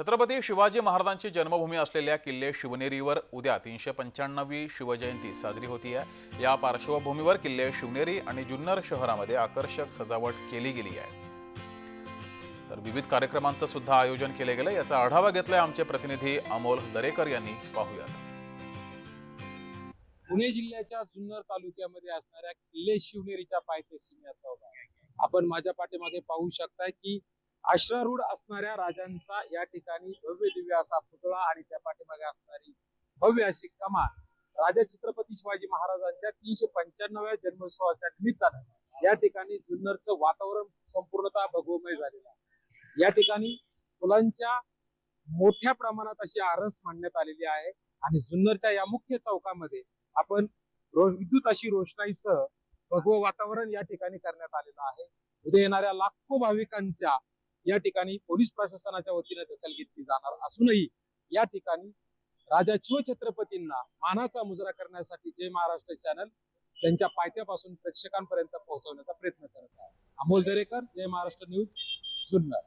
छत्रपती शिवाजी महाराजांची जन्मभूमी असलेल्या किल्ले शिवनेरीवर उद्या तीनशे पंच्याण्णवी शिवजयंती साजरी होती आहे या पार्श्वभूमीवर किल्ले शिवनेरी आणि जुन्नर शहरामध्ये आकर्षक सजावट केली गेली आहे तर विविध कार्यक्रमांचं सुद्धा आयोजन केले गेलं याचा आढावा घेतलाय आमचे प्रतिनिधी अमोल दरेकर यांनी. पाहूयात. पुणे जिल्ह्याच्या जुन्नर तालुक्यामध्ये असणाऱ्या किल्ले शिवनेरीच्या पायथ्याशी मी आता आपण माझ्या पाठीमागे पाहू शकताय की आश्रारूढ असणाऱ्या राजांचा या ठिकाणी भव्य दिव्य असा पुतळा आणि त्या पाठीमागे असणारी भव्य अशी कमान. राजा छत्रपती शिवाजी महाराजांच्या तीनशे पंच्याण्णव्या जन्मोत्सवाच्या निमित्तानं या ठिकाणी जुन्नरचं वातावरण संपूर्णतः भगवमय झालेलं आहे. या ठिकाणी फुलांच्या मोठ्या प्रमाणात अशी आरस मांडण्यात आलेली आहे आणि जुन्नरच्या या मुख्य चौकामध्ये आपण रो- विद्युत अशी रोषणाईसह भगव वातावरण या ठिकाणी करण्यात आलेलं आहे. उद्या येणाऱ्या लाखो भाविकांच्या या ठिकाणी पोलीस प्रशासनाच्या वतीने दखल घेतली जाणार असूनही या ठिकाणी राजा शिवछत्रपतींना मानाचा मुजरा करण्यासाठी जय महाराष्ट्र चॅनल त्यांच्या पायथ्यापासून प्रेक्षकांपर्यंत पोहोचवण्याचा प्रयत्न करत आहे. अमोल दरेकर जय महाराष्ट्र न्यूज जुन्नर.